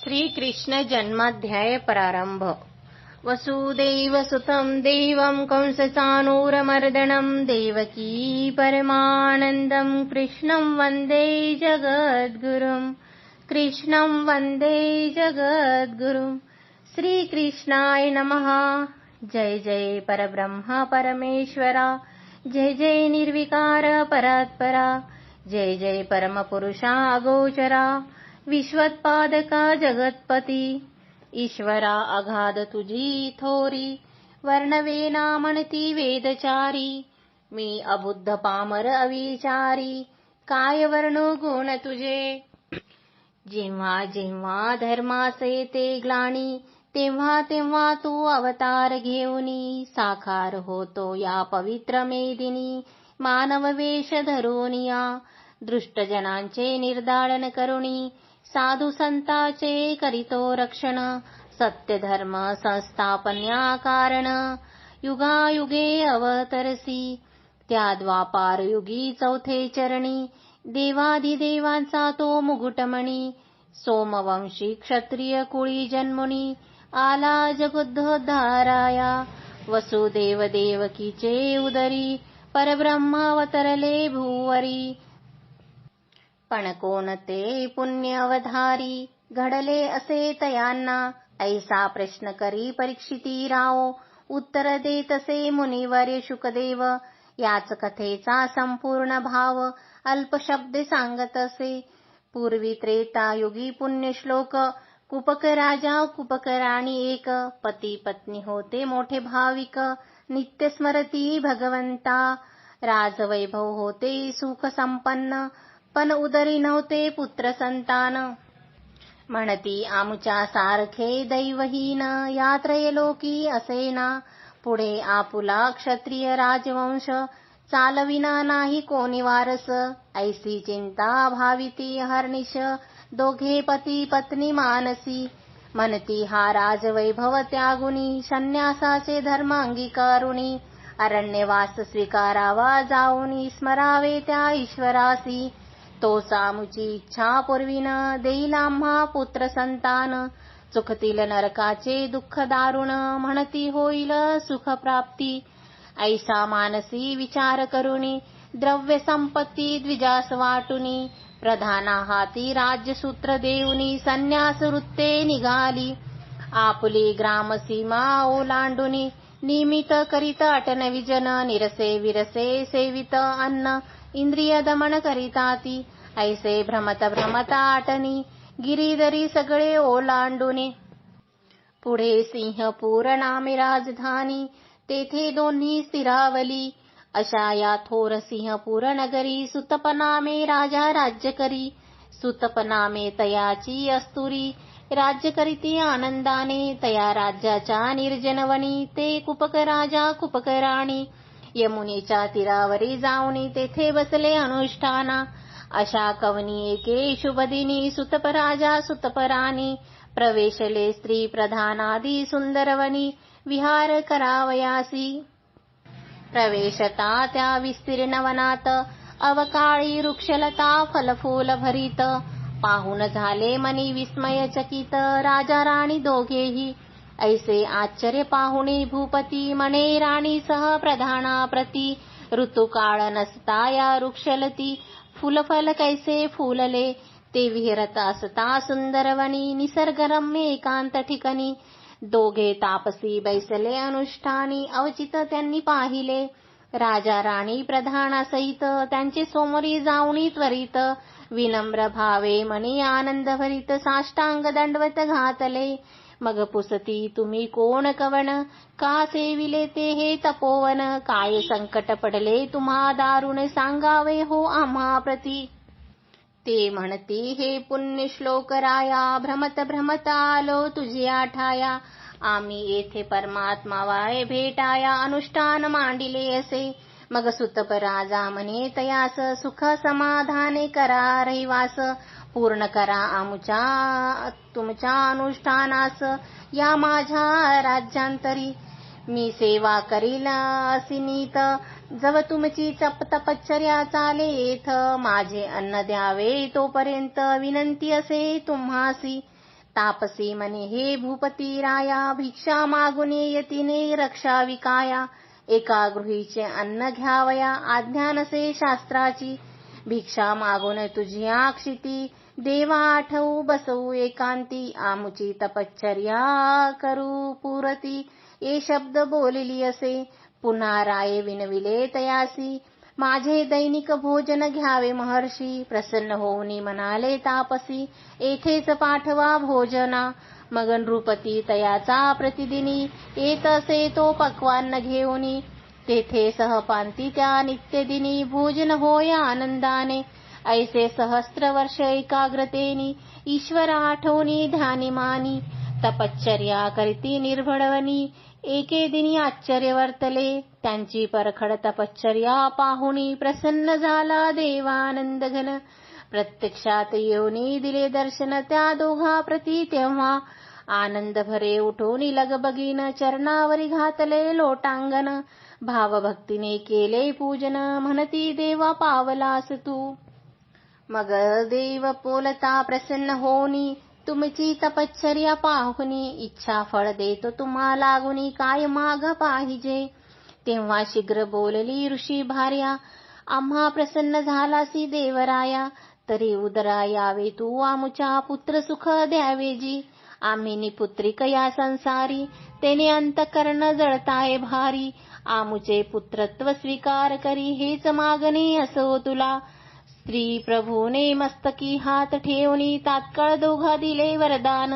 श्रीकृष्ण जन्माध्याय प्रारंभ वसुदेवसुतं देवं कंसचाणूरमर्दनं देवकी परमानन्दं कृष्णं वन्दे जगद्गुरुम् कृष्णं वन्दे जगद्गुरुम्। श्रीकृष्णाय नमः। जय जय परब्रह्म परमेश्वरा। जय जय निर्विकार परात्परा। जय जय परमपुरुषा अगोचरा विश्वत्पादका जगत्पती। ईश्वरा अगाध तुझी थोरी। वर्णवेना म्हणती वेदचारी। मी अबुद्ध पामर अविचारी। काय वर्णो गुण तुझे। जेव्हा जेव्हा धर्मासे ते ग्लाणी तेव्हा तेव्हा तू अवतार घेऊनी। साकार होतो या पवित्र मेदिनी। मानव वेश धरोनिया। दृष्टजनांचे निर्धारण करुणी साधू संताचे करीतो रक्षण सत्य धर्म संस्थापन्या कारण युगायुगे अवतरसी त्या द्वापार युगी चौथे चरणी देवाधिदेवांचा तो मुगुटमणी सोमवंशी क्षत्रिय कुळी जन्मुनी आला जगुद्धोद्धाराया वसुदेव देवकीचे उदरी परब्रह्मावतरले भूवरी पण कोणते पुण्य अवधारी घडले असे तयांना. ऐसा प्रश्न करी परीक्षिती राव उत्तर देतसे मुनिवर्य शुकदेव. याच कथेचा संपूर्ण भाव अल्पशब्दे सांगत असे. पूर्वी त्रेतायुगी पुण्यश्लोक कुपक राजा कुपकराणी एक. पती पत्नी होते मोठे भाविक नित्य स्मरती भगवंता. राजवैभव होते सुख संपन्न पण उदरी नव्हते पुत्र संतान. म्हणती आमच्या सारखे दैवहीन या त्रयलोकी असेना. पुढे आपुला क्षत्रिय राजवंश चालविना नाही कोणी वारस. ऐसी चिंता भाविती हर्निश दोघे पती पत्नी मानसी. म्हणती हा राजवैभव त्यागुनी संन्यासाचे धर्म अंगीकारुणी अरण्यवास स्वीकारावा जाऊनी स्मरावे त्या ईश्वरासी. तो सामुची इच्छा पूर्वीन देईल आम्हा पुत्र संतान. चुकतील नरकाचे दुःख दारुण म्हणती होईल सुख प्राप्ती ऐसा मानसी विचार करुणी द्रव्य संपत्ती द्विजास वाटुनी प्रधाना हाती राज्यसूत्र देऊनी संन्यास वृत्ते निघाली. आपुली ग्रामसीमा ओलांडुनी निमित करीत अटन विजन निरसे विरसे सेवित अन्न. इंद्रिय दमन करीताती ऐसे भ्रमत भ्रमत आटनी गिरीधरी सगळे ओलांडुने। पुढे सिंहपूर नामे राजधानी तेथे दोन्ही स्थिरावली। अशा या थोर सिंहपूर नगरी सुतपनामे राजा राज्य करी सुतपनामे तयाची अस्तुरी राज्य करीती आनंदाने तया राज्याच्या निर्जनवनी ते कुपक राजा कुपकराणी यमुनेच्या तीरावरी जाऊनी तेथे बसले अनुष्ठाना. अशा कवनी एके शुभदिनी सुतपराजा सुतपराणी प्रवेशले स्त्री प्रधानादी सुंदरवनी विहार करावयासी. प्रवेशता त्या विस्तीर्ण वनात अवकाळी वृक्षलता फलफूल भरीत. पाहून झाले मनी विस्मयचकित राजा राणी दोघेही. ऐसे आश्चर्य पाहुणे भूपती मने राणी सह प्रधाना प्रती ऋतुकाळ नसता या वृक्षलती फुलफल कैसे फुलले ते विहरत असता सुंदरवनी निसर्गरम्य एकांत ठिकाणी दोघे तापसी बैसले अनुष्ठानी अवचित त्यांनी पाहिले. राजा राणी प्रधानासहित त्यांचे सोमरी जाऊनी त्वरित विनम्र भावे मनी आनंद भरित साष्टांग दंडवत घातले. मग पुसती तुम्ही कोण कवन का सेविले ते हे तपोवन? काय संकट पडले तुम्हा दारुण सांगावे हो आम्हा प्रती? ते म्हणते हे पुण्य श्लोक राया भ्रमत भ्रमत आलो तुझी आठाया. आम्ही येथे परमात्मा वाय भेटाया अनुष्ठान मांडिले असे. मग सुतप राजा म्हणे तयास सुख समाधाने करा रहिवास. पूर्ण करा आमच्या तुमच्या अनुष्ठानास. या माझ्या राज्यांतरी मी सेवा करील असिनीत जव तुमची चप तपश्चर्या चालेथ माझे अन्न द्यावे तोपर्यंत विनंती असे तुम्हासी. तापसी मने हे भूपती राया भिक्षा मागुने यतीने रक्षा विकाया. एका गृहीचे अन्न घ्यावया आज्ञानसे शास्त्राची. भिक्षा मागून तुझी आक्षिती देवा आठवू बसवू एकांती आमुची तपश्चर्या करू पुरती. ए शब्द बोलिली असे पुन्हा राये विनविले तयासी. माझे दैनिक भोजन घ्यावे महर्षी प्रसन्न होऊनी म्हणाले तापसी. येथेच पाठवा भोजना मग नृपती तयाचा प्रतिदिनी. येत असे तो पक्वान्न घेऊनी. तेथे सहपांती त्या नित्यदिनी. भोजन होय आनंदाने. ऐसे सहस्त्र वर्ष एकाग्रतेनी ईश्वर आठवणी ध्यानी मानी तपश्चर्या करीती निर्भडवनी एके दिनी आश्चर्य वर्तले त्यांची परखड तपश्चर्या पाहुणी प्रसन्न झाला देवानंद घन प्रत्यक्षात येऊनी दिले दर्शन त्या दोघा प्रती तेव्हा आनंद भरे उठून लगबगीन चरणावरी घातले लोटांगण. भावभक्तीने केले पूजन म्हणती देवा पावलास तू. मग देव पोलता प्रसन्न होनी तुमची तपश्चर्या पाहुनी इच्छा फळ देतो तुम्हाला गुनी काय माग पाहिजे? तेव्हा शीघ्र बोलली ऋषी भार्या आम्हा प्रसन्न झालासी देवराया तरी उदरा यावे तू आमुच्या पुत्र सुख द्यावे जी आम्ही निपुत्रिक या संसारी तेने अंतकरण जळताय भारी. आमुचे पुत्रत्व स्वीकार करी हेच मागणे असो तुला. स्त्री प्रभूने मस्तकी हात ठेवणी तात्काळ दोघा दिले वरदान.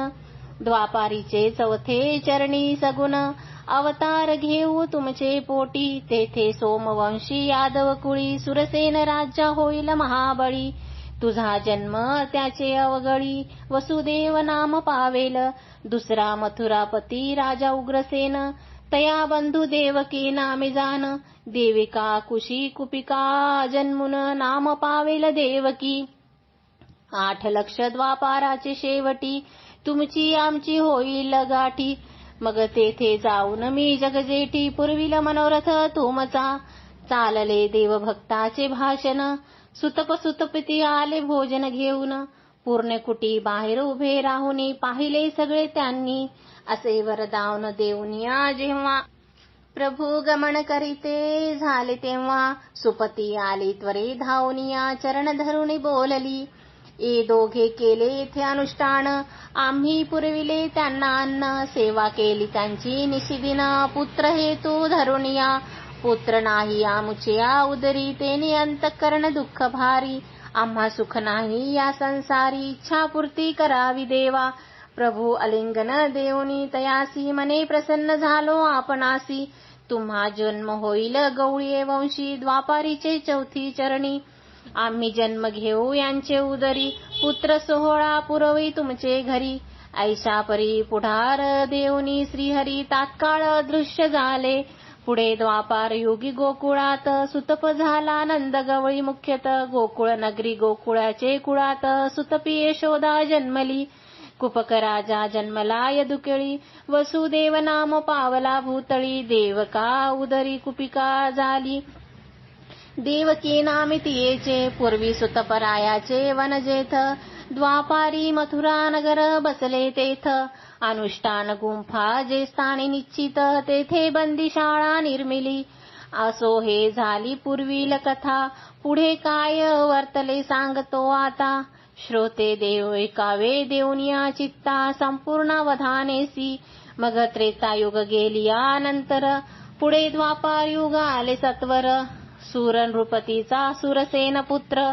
द्वापारीचे चौथे चरणी सगुण अवतार घेऊ तुमचे पोटी. तेथे सोमवंशी यादव कुळी सुरसेन राज्य होईल महाबळी. तुझा जन्म त्याचे अवगळी वसुदेव नाम पावेल. दुसरा मथुरापती राजा उग्रसेन तया बंधू देवकी नामे जान देविका कुशी कुपिका जन्मुन नाम पावेल देवकी. आठ लक्ष द्वापाराचे शेवटी तुमची आमची होईल गाठी. मग तेथे जाऊन मी जगजेठी पुरविल मनोरथ तुमचा. चालले देवभक्ताचे भाषण सुतप सुतपती आले भोजन घेऊन. पूर्ण कुटी बाहेर उभे राहून पाहिले सगळे त्यांनी. असे वरदान देऊनिया जेव्हा प्रभू गमन करीते झाले तेव्हा सुपती आली त्वरे धावनिया चरण धरून बोलली. ए दोघे केले येथे अनुष्ठान आम्ही पुरविले त्यांना अन्न सेवा केली त्यांची निशिदिन. पुत्र हेतू धरुनिया पुत्र नाही आमुच्या उदरी तेने अंतकरण दुःख भारी. आम्हा सुख नाही या संसारी. इच्छापूर्ती करावी देवा. प्रभू अलिंगन देवनी तयासी. मने प्रसन्न झालो आपणासी. तुम्हा जन्म होईल गौळीये वंशी. द्वापारीचे चौथी चरणी. आम्ही जन्म घेऊ यांचे उदरी. पुत्र सोहळा पुरवी तुमचे घरी. ऐशा परी पुढार देवनी श्रीहरी तात्काळ दृश्य झाले. पुढे द्वापार योगी गोकुळात सुतप झाला नंद गवळी मुख्यत. गोकुळ नगरी गोकुळाचे कुळात सुतपी यशोदा जन्मली. कुपक राजा जन्मला यदुकेळी वसुदेव नाम पावला भूतळी. देवका उदरी कुपिका झाली. देवकी नामितियेचे पूर्वी सुतपरायाचे वनजेथ. द्वापारी मथुरा नगर बसले तेथ. अनुष्ठान गुंफा जे स्थानी निश्चित तेथे बंदीशाळा निर्मिली. असो हे झाली पूर्वील कथा. पुढे काय वर्तले सांगतो आता. श्रोते देव ऐकावे देऊनिया चित्ता संपूर्ण वधानेसी. मग त्रेतायुग गेलिया नंतर पुढे द्वापार युग आले सत्वर. सूर नृपतीचा सुरसेन पुत्र.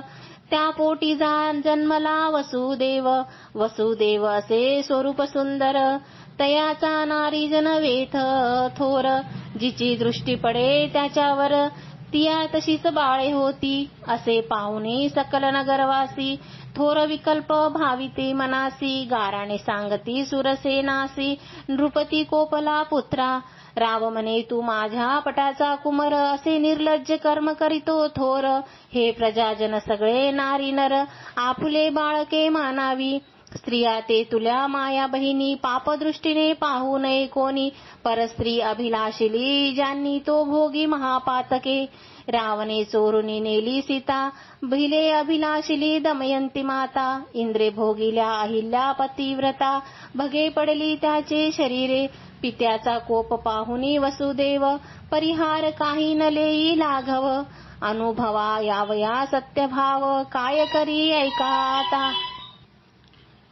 त्या पोटी जन्मला वसुदेव वसुदेव असे स्वरूप सुंदर. तयाचा नारी जन वेथ थोर जिची दृष्टी पडे त्याच्यावर तिया तशीच बाळे होती असे पाहुणे सकल नगरवासी. थोर विकल्प भाविते मनासी गाराने सांगती सुरसेनासी नृपती कोपला पुत्रा राव म्हणे तू माझ्या पटाचा कुमर असे निर्लज्ज कर्म करीतो थोर. हे प्रजाजन सगळे नारी नर आपुले बाळके मानावी. स्त्रिया ते तुल्या माया बहिणी पापदृष्टीने पाहू नये कोणी. परस्त्री अभिलाषिली ज्यांनी तो भोगी महापातके. रावणे चोरुनी नेली सीता भिले अभिलाषिली दमयंती माता. इंद्रे भोगिल्या अहिल्या पतिव्रता भगे पडली त्याचे शरीरे. पित्याचा कोप पाहुनी वसुदेव परिहार काही न लेई लाघव. अनुभवा यावया सत्यभाव काय करी ऐका आता.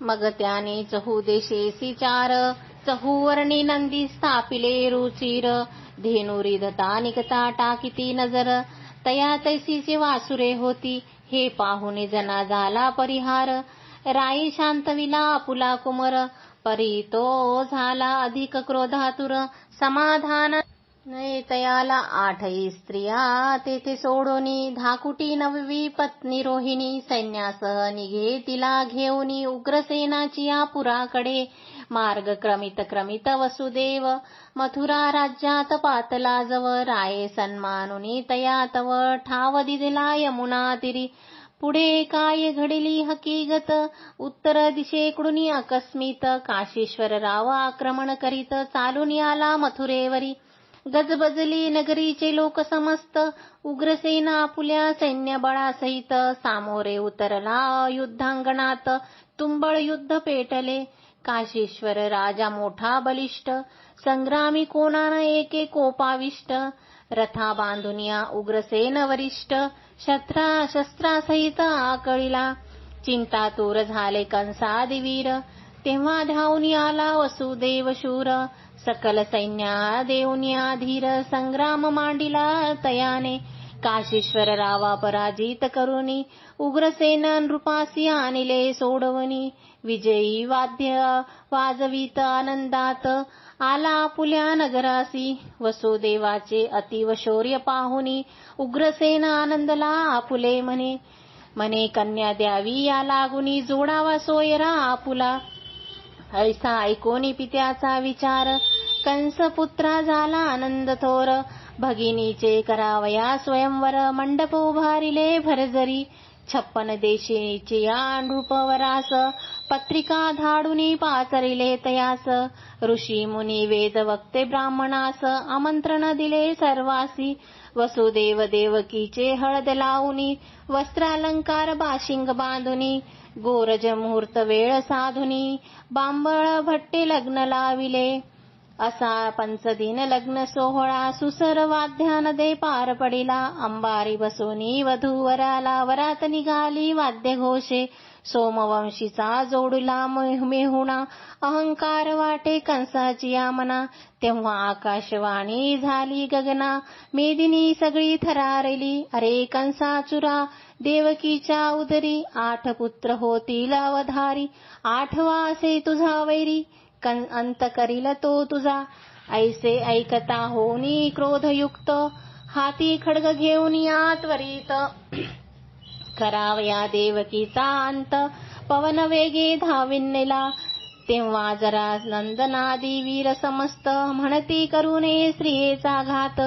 मग त्याने चहू देशेसी चार चहूवर्णी नंदी स्थापिले रुचिर धेनुरी धता निकता टाकिती नजर तया तैसीचे वासुरे होती हे पाहुणे जना झाला परिहार राई शांतविला आपुला कुमर परी तो झाला अधिक क्रोधातुर समाधान नयतयाला आठही स्त्रिया तेथे सोडोनी धाकुटी नववी पत्नी रोहिणी सैन्यासह निघे तिला घेऊनी उग्रसेनाची पुराकडे मार्ग क्रमित क्रमित वसुदेव मथुरा राज्यात पातला जव राये सन्मानुनी तया तव ठाव दिला यमुना तिरी. पुढे काय घडली हकीगत? उत्तर दिशेकडून अकस्मित काशीश्वर राव आक्रमण करीत चालून आला मथुरेवरी. गजबजली नगरीचे लोक समस्त उग्रसेना आपुल्या सैन्यबळासहित सामोरे उतरला युद्धांगणात. तुंबळ युद्ध पेटले. काशीश्वर राजा मोठा बलिष्ठ. संग्रामी कोणान एके कोपाविष्ट? रथा बांधुनिया उग्रसेन वरिष्ठ. शस्त्रा शस्त्रासहित आकळीला. चिंतातूर झाले कंसादिवीर तेव्हा धावून आला वसुदेव शूर सकल सैन्या देऊनिया धीर संग्राम मांडिला तयाने. काशीश्वर रावा पराजित करुणी उग्रसेन नृपासी आणले सोडवणी विजयी वाद्य वाजवीत आनंदात. आला आपुल्या नगरासी. वसुदेवाचे अतिव शौर्य पाहुनी. उग्रसेन आनंदला आपुले म्हणे. म्हणे कन्या द्यावी या लागुनी. जोडावा सोयरा आपुला. ऐसा ऐकोनी पित्याचा विचार. कंस पुत्रा झाला आनंद थोर. भगिनीचे करावया स्वयंवर मंडप उभारिले भरजरी छप्पन देशीची या नृपवरास पत्रिका धाडुनी पाचरिले तयास. ऋषी मुनी वेद वक्ते ब्राह्मणास आमंत्रण दिले सर्वासी. वसुदेव देवकीचे हळद लावुनी वस्त्रालंकार बाशिंग बांधुनी गोरज मुहूर्त वेळ साधुनी बांबळ भट्टे लग्न लाविले. असा पंचदिन लग्न सोहळा सुसर वाद्यानदे पार पडिला. अंबारी बसोनी वधूवराला वरात निघाली वाद्य घोषे सोमवंशीचा जोडला मेहुणा अहंकार वाटे कंसाची आमना. तेव्हा आकाशवाणी झाली गगना मेदिनी सगळी थरारली. अरे कंसा चुरा देवकीच्या उदरी आठ पुत्र होतील अवधारी आठवा असे तुझा वैरी अंत करील तो तुझा. ऐसे ऐकता होनी क्रोधयुक्त हाती खडग घेऊन या त्वरित. करावया देवकीचा अंत पवन वेगे धाविन्नेला तेव्हा जरा नंदनादी वीर समस्त म्हणती करुणे स्त्रियेचा घात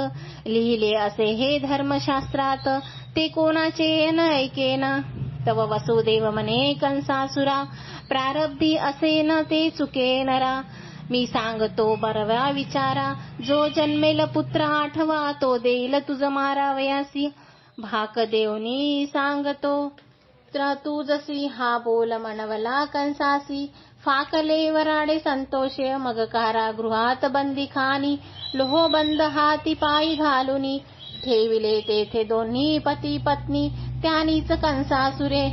लिहिले असे हे धर्मशास्त्रात ते कोणाचे न ऐकेन तव वसुदेव मने कंसासुरा प्रारब्धी असे न ते चुके नरा मी सांगतो बरव्या विचारा जो जन्मेल पुत्र आठवा तो देईल तुझ मारावयासी भाक देवनी सांगतो तू जसी हा बोल म्हणवला कंसासी. फाकले वराडे संतोषे मग कारागृहात बंदी खानी. लोहबंद हाती पायी घालुनी. ठेविले तेथे दोन्ही पती पत्नी. त्यानीच कंसासुरे.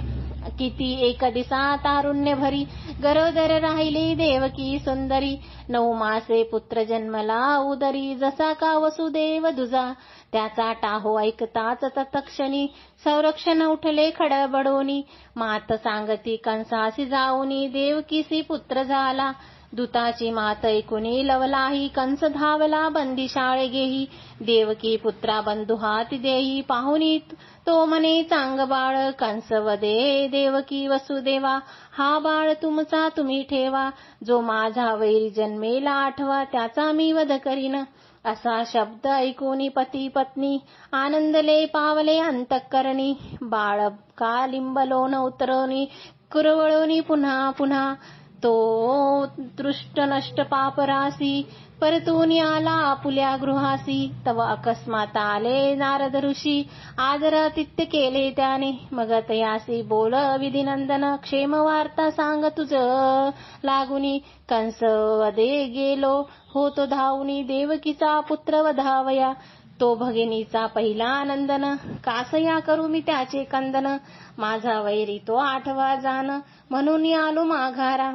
किती एक दिसा तारुण्य भरी गरोदर राहिली देवकी सुंदरी. नऊ मासे पुत्र जन्मला उदरी जसा का वसुदेव दुजा. त्याचा टाहो ऐकताच तत्क्षणी संरक्षण उठले खडबडोनी. मात सांगती कंसासी जाऊनी. देवकीसी पुत्र झाला. दुताची मात ऐकुनी लवलाही कंस धावला बंदी शाळे गेही देवकी पुत्रा बंधू हात देई पाहुनी तो म्हणे चांग बाळ कंस वदे देवकी वसुदेवा हा बाळ तुमचा तुम्ही ठेवा जो माझा वैरी जन्मेला आठवा त्याचा मी वध करीन. असा शब्द ऐकूनी पती पत्नी आनंदले पावले अंतकरणी बाळ का लिंबलोन उतरवणी कुरवळोनी पुन्हा पुन्हा तो दृष्ट नष्ट पापरासी परतून आला आपुल्या गृहासी तव अकस्मात आले नारद ऋषी आदर आतिथ्य केले त्याने मग तयासी बोल विधिनंदन क्षेम वार्ता सांग तुझ लागुनी कंस वदे गेलो होतो धावनी देवकीचा पुत्र वधावया तो भगिनीचा पहिला नंदन कासया करू मी त्याचे कंदन माझा वैरी तो आठवा जान म्हणून आलो माघारा.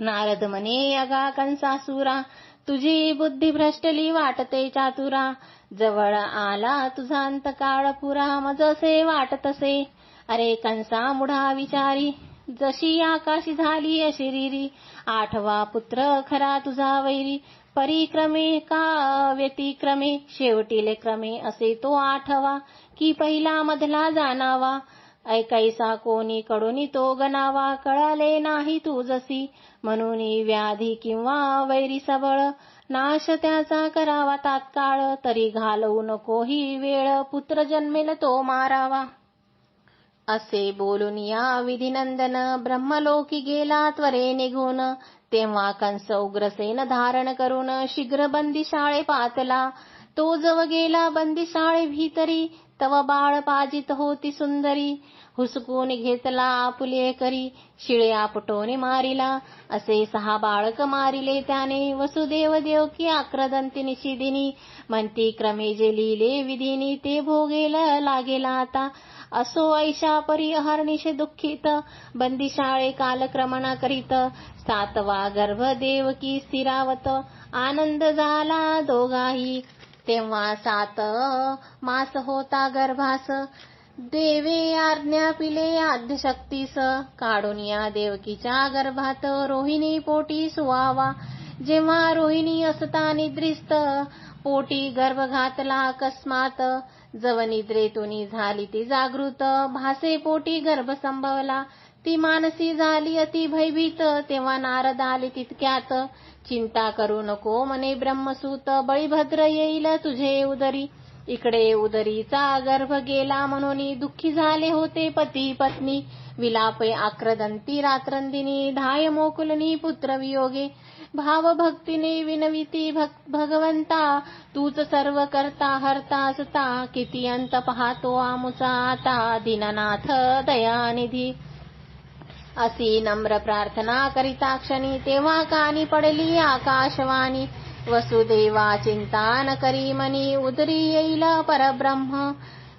नारद म्हणे अगा कंसासुरा तुझी बुद्धी भ्रष्टली वाटते चातुरा. जवळ आला तुझा अंतकाळ पुरा मजसे वाटतसे अरे कंसा मुढा विचारी जशी आकाशी झाली अशिरीरी आठवा पुत्र खरा तुझा वैरी परिक्रमे का व्यतिक्रमे. शेवटीले क्रमे असे तो आठवा की पहिला मधला जाणावा. ऐकायचा कोणी कडून तो गणावा कळाले नाही तू जसी. म्हणून व्याधी किंवा वैरी सबळ. नाश त्याचा करावा तात्काळ तरी घालवू नको ही वेळ. पुत्र जन्मेल तो मारावा. असे बोलून या विधिनंदन ब्रह्मलोकी गेला त्वरे निघून. तेव्हा कंस उग्रसेन धारण करून शीघ्र बंदिशाळे पातला. तो जव गेला बंदिशाळे भीतरी. तव बाळ पाजित होती सुंदरी. हुसकून घेतला आपुले करी शिळे आपटोने मारिला. असे सहा बाळक मारिले त्याने. वसुदेव देवकी आक्रदंती निशिदिनी म्हणती क्रमे जे लिहिले विधीनी ते भोगेल लागेला आता. असो ऐशा परी अहर्निश दुःखित बंदिशाळे कालक्रमणा करीत. सातवा गर्भ देवकी स्थिरावत. आनंद झाला दोघाही. तेव्हा सात मास होता गर्भास. देवे आज्ञा पिले आद्यशक्तीस काढून या देवकीच्या गर्भात रोहिणी पोटी सुवावा. जेव्हा रोहिणी असता निद्रिस्त पोटी गर्भ घातला अकस्मात. जवनिद्रेतुनी झाली ती जागृत भासे पोटी गर्भ संभवला. ती मानसी झाली अति भयभीत तेव्हा नारद आले तितक्यात. चिंता करू नको मने ब्रह्मसूत बळीभद्र येईल तुझे उदरी. इकडे उदरीचा गर्भ गेला म्हणून दुःखी झाले होते पती पत्नी. विलापे आक्रदंती रात्रंदिनी धाय मोकुलनी पुत्र वियोगे. भाव भक्तीने विनविती भगवंता. तूच सर्व करता हरता असता. किती अंत पाहतो आमुचा आता. दीननाथ दयानिधी. असी नम्र प्रार्थना करिता क्षणी तेव्हा कानी पडली आकाशवाणी. वसुदेवा चिंता न करी मनी उदरी येईल परब्रह्म.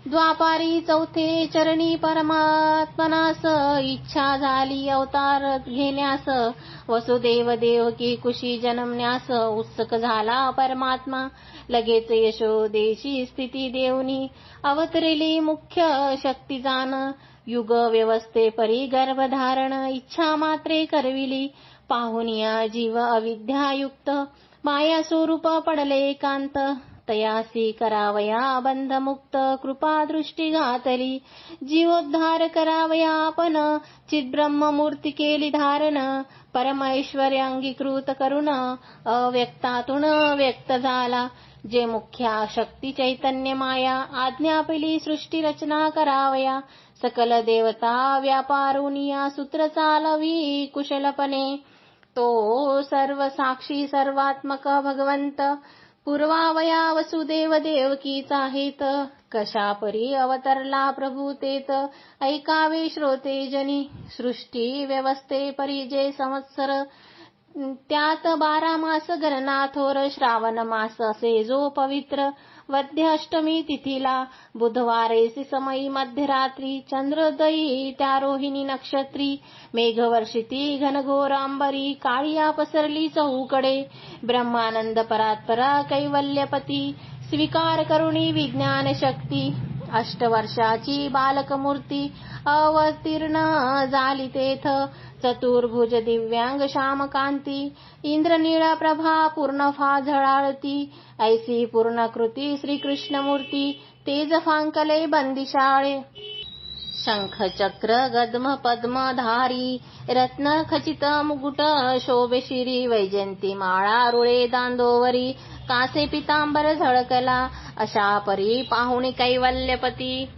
द्वापारी चौथे चरणी परमात्मनास इच्छा झाली अवतार घेण्यास. वसुदेव देवकी कुशी जन्मण्यास उत्सुक झाला परमात्मा. लगेच यशोदेशी स्थिती देवनी अवतरिली मुख्य शक्ती जाण युग व्यवस्थे परी गर्भधारण इच्छा मात्रे करविली. पाहुनिया जीव अविद्यायुक्त माया स्वरूप पडले एकांत तयासी करावया बंधमुक्त कृपा दृष्टी घातली. जीवोद्धार करावया आपण मूर्ती केली धारण परमेश्वर अंगीकृत करून अव्यक्तातून व्यक्त झाला. जे मुख्या शक्ती चैतन्य माया आज्ञापिली सृष्टी रचना करावया. सकल देवता व्यापारुनिया सूत्र चालवी कुशलपणे तो सर्व साक्षी सर्वात्मक भगवंत। पूर्वावया वसुदेव देवकीचा हित। कशा परी अवतरला प्रभूतेत ऐकावे श्रोते जनी। सृष्टी व्यवस्थे परीजे संवत्सर। त्यात बारा मास गणना थोर श्रावण मास असे जो पवित्र। वद्य अष्टमी तिथीला. बुधवारे समयी मध्यरात्री चंद्रोदयी त्या रोहिणी नक्षत्री. मेघवर्षिती घनघोर अंबरी काळिया पसरली चहूकडे. ब्रह्मानंद परात्परा कैवल्यपती. स्वीकार करुणी विज्ञान शक्ती अष्टवर्षाची बालकमूर्ती अवतीर्ण झाली तेथ. चतुर्भुज दिव्यांग श्यामकांती इंद्रनीळ प्रभा पूर्ण फा झळाळती ऐसी पूर्णकृती श्रीकृष्णमूर्ती तेज फांकले बंदिशाळे. शंख चक्र गद्म पद्म धारी रत्न खचित मुकुट शोभे शिरी वैजंती माळा रुळे दांदोवरी कासे पितांबर झळकला अशा परी पाहुणी कैवल्यपती.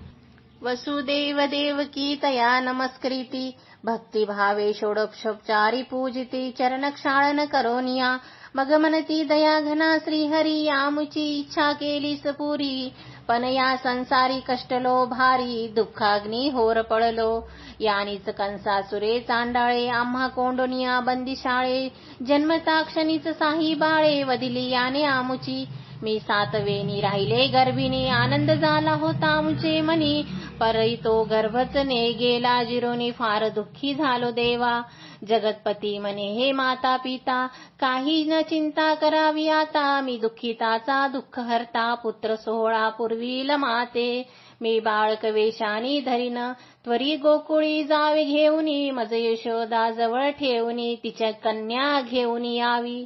वसुदेव देवकी तया नमस्कृती भक्तिभावे षोडक्षोपचारी पूजिती चरण क्षाळन करोनिया. मग म्हणती दया घना श्रीहरी यामुची इच्छा केली सपुरी पण या संसारी कष्टलो भारी दुःखाग्नी होर पडलो. यानीच कंसासुरे चांडाळे आम्हा कोंडोनिया बंदिशाळे जन्मताक्षणीच साही बाळे वदिली याने आमुची. मी सातवेनी राहिले गर्भिणी आनंद झाला होता आमचे मनी. परई तो गर्भच ने गेला जिरोनी फार दुःखी झालो देवा. जगतपती मने हे माता पिता काही न चिंता करावी आता. मी दुःखिताचा दुःख हरता पुत्र सोहळा पूर्वील माते. मी बाळक वेशानी धरीन त्वरी गोकुळी जावे घेऊनी. मज यशोदा जवळ ठेवणी तिच्या कन्या घेऊन यावी.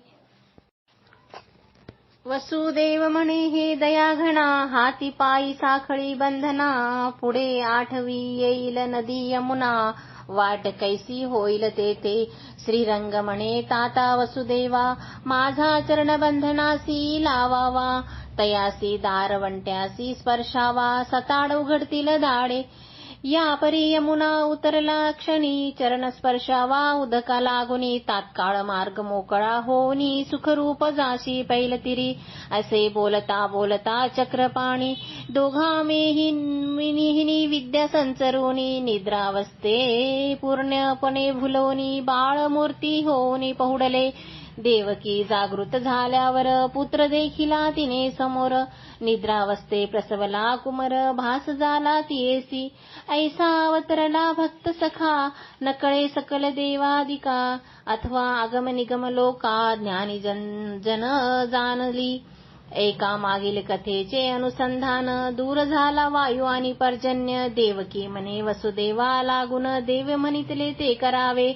वसुदेव म्हणे हे दयाघणा हाती पायी साखळी बंधना पुढे आठवी येईल नदी यमुना. वाट कैसी होईल तेथे? श्रीरंग म्हणे ताता वसुदेवा माझा चरण बंधनासी लावावा. तयासी दारवंट्यासी स्पर्शावा सताड उघडतील दाडे. या परी यमुना उतरला क्षणी चरण स्पर्शावा उदका लागुनी तात्काळ मार्ग मोकळा होनी सुखरूप जाशी पैलतिरी असे बोलता बोलता चक्रपाणी दोघा मेहिनी विद्या संचरुनी निद्रावस्थे पूर्णपणे भुलवणी बाळमूर्ती होनी पहुडले. देवकी जागृत झाल्यावर पुत्र देखिला तिने समोर. निद्रावस्थे प्रसवला कुमर भास झाला तियेसी. ऐसा अवतरला भक्त सखा नकळे सकल देवादिका. अथवा आगम निगम लोका ज्ञानी जन जन जाणली. एका मागील कथेचे अनुसंधान दूर झाला वायू आणि पर्जन्य. देवकी म्हणे वसुदेवा लागून देव म्हणितले ते करावे.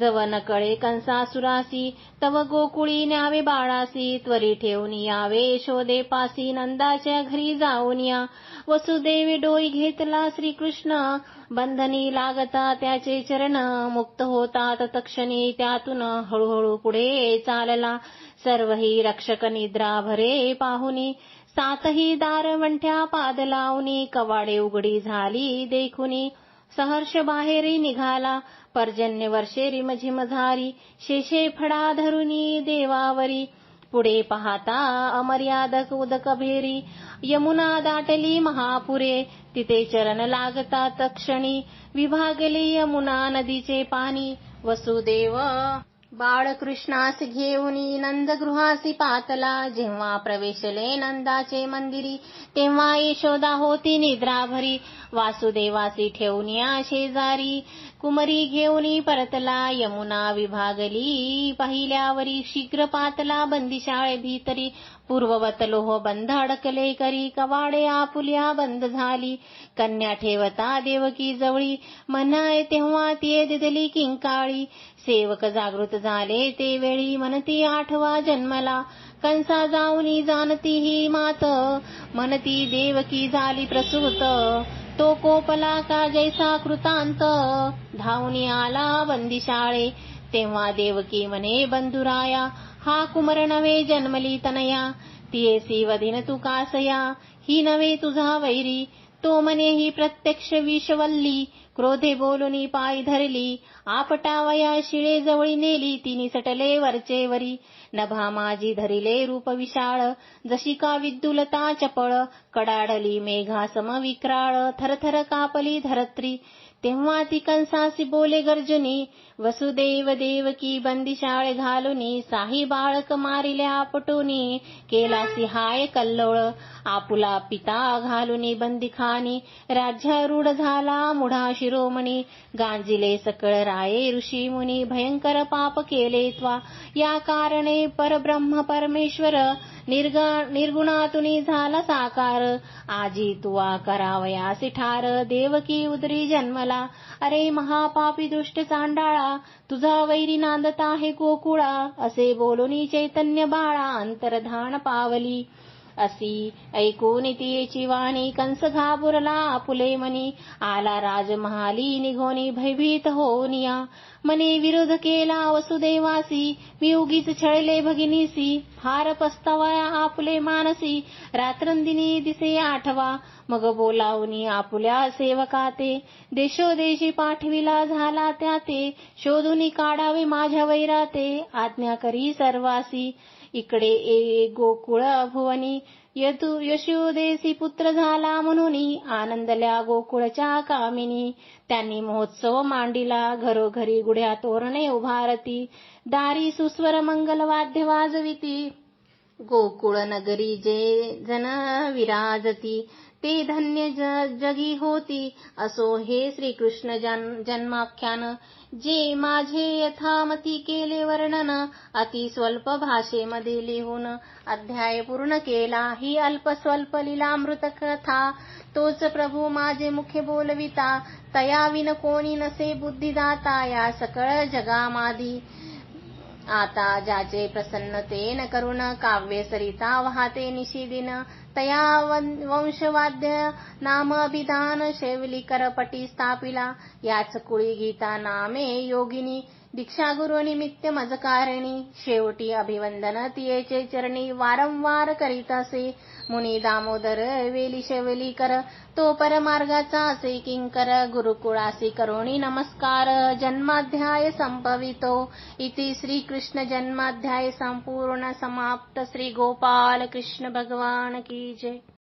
जव कळे कंसासुरासी तव गोकुळी न्यावे बाळासी त्वरी ठेवून यावे शोधे पासी नंदाच्या घरी जाऊन या. वसुदेवी डोई घेतला श्रीकृष्ण बंधनी लागता त्याचे चरण मुक्त होतात तक्षणी त्यातून हळूहळू पुढे चालला. सर्वही रक्षक निद्रा भरे पाहुनी सातही दारवंठ्या पाद लावणी कवाडे उघडी झाली देखुनी. सहर्ष बाहेरी निघाला पर्जन्य वर्षे रिमझिमझारी शेषे फडा धरुनी देवावरी. पुढे पाहता अमर्यादक उदक भेरी यमुना दाटली महापुरे. तिथे चरण लागता तक्षणी विभागली यमुना नदीचे पाणी. वसुदेव बाळकृष्णास घेऊनी नंदगृहासी पातला. जेव्हा प्रवेशले नंदाचे मंदिरी तेव्हा यशोदा होती निद्राभरी. वासुदेवासी ठेवण्या शेजारी. कुमरी घेऊनी परतला यमुना विभागली. पाहिल्यावरी शीघ्र पातला बंदिशाळे भीतरी पूर्ववत लोह बंद अडकले करी कवाडे आपुल्या बंद झाली कन्या ठेवता देवकी जवळी म्हणाय तेव्हा ती दिदली किंकाळी. सेवक जागृत झाले ते वेळी म्हणती आठवा जन्मला कंसा जाऊनी जाणती ही मात. म्हणती देवकी झाली प्रसूत तो कोपला का जैसा कृतांत. धावनी आला बंदिशाळे तेव्हा देवकी म्हणे बंधुराया हा कुमर नवे जन्मली तनया तियेसी वदिन तू कासया. ही नवे तुझा वैरी तो मने ही प्रत्यक्ष विषवल्ली. क्रोधे बोलुनी पाय धरली आपटावया शिळे जवळी नेली तिनी सटले वरचे वरी. नभा माझी धरिले रूप विशाळ जशी का विद्युलता चपळ. कडाडली मेघा सम विक्राळ थरथर कापली धरत्री. तेव्हा ती कंसासी बोले गर्जनी वसुदेव देवकी बंदिशाळे घालुनी साही बाळक मारिल्या आपटुनी केला सिहाय कल्लोळ आपुला पिता घालुनी बंदिखानी राज्यारूढ झाला मुढा शिरोमणी गांजिले सकळ राये ऋषी मुनी भयंकर पाप केले त्वा या कारणे परब्रह्म परमेश्वर निर्गुणातुनी झाला साकार आजी तुवा करावयासी ठार देवकी उदरी जन्मला अरे महापापी दुष्ट चांडाळा तुझा वैरी नांदत आहे गोकुळा असे बोलोनी चैतन्य बाळा अंतरधान पावली. असी ऐकून तियेची वाणी कंस घाबरला आपुले मनी आला राजमहाली निघोनी भयभीत होनिया. मने विरोध केला वसुदेवासी मी उगीच छळले भगिनीसी फार पस्तावया आपुले मानसी रात्रंदिनी दिसे आठवा मग बोलावनी आपुल्या सेवका ते देशोदेशी पाठविला झाला त्या ते शोधून काढावे माझ्या वैराते आज्ञा करी सर्वासी. इकडे ए गोकुळ भुवनी यदु यशोदेसी पुत्र झाला म्हणून आनंदल्या गोकुळच्या कामिनी. त्यांनी महोत्सव मांडिला घरोघरी गुढ्या तोरणे उभारती दारी सुस्वर मंगल वाद्य वाजविती. गोकुळ नगरी जे जन विराजती. ते धन्य जगी होती. असो हे श्रीकृष्ण जन्माख्यान. जे माझे यथामती केले वर्णन अति स्वल्प भाषेमध्ये लिहून अध्याय पूर्ण केला. ही अल्प स्वल्प कथा. तोच प्रभू माझे मुख्य बोलविता. तया विन कोणी नसे बुद्धिदाता. या सकळ जगामादी. आता ज्याचे प्रसन्नतेन करुण काव्य सरिता वाहते निशिदिन. तया वंशवाद्य नाम अभिधान शेवली करपटी स्थापिला. याच कुळी गीता नामे योगिनी. दीक्षागुरुनिमित्त गुरु मजकारिणी शेवटी अभिवंदन तियेचे चरणी वारंवार करीतासे मुनी दामोदर वेली शेवली कर तो परमार्गाचा असे किंकर गुरुकुळासी करोणी नमस्कार जन्माध्याय संपवितो इति श्रीकृष्ण जन्माध्याय संपूर्ण समाप्त. श्री गोपाल कृष्ण भगवान की जय.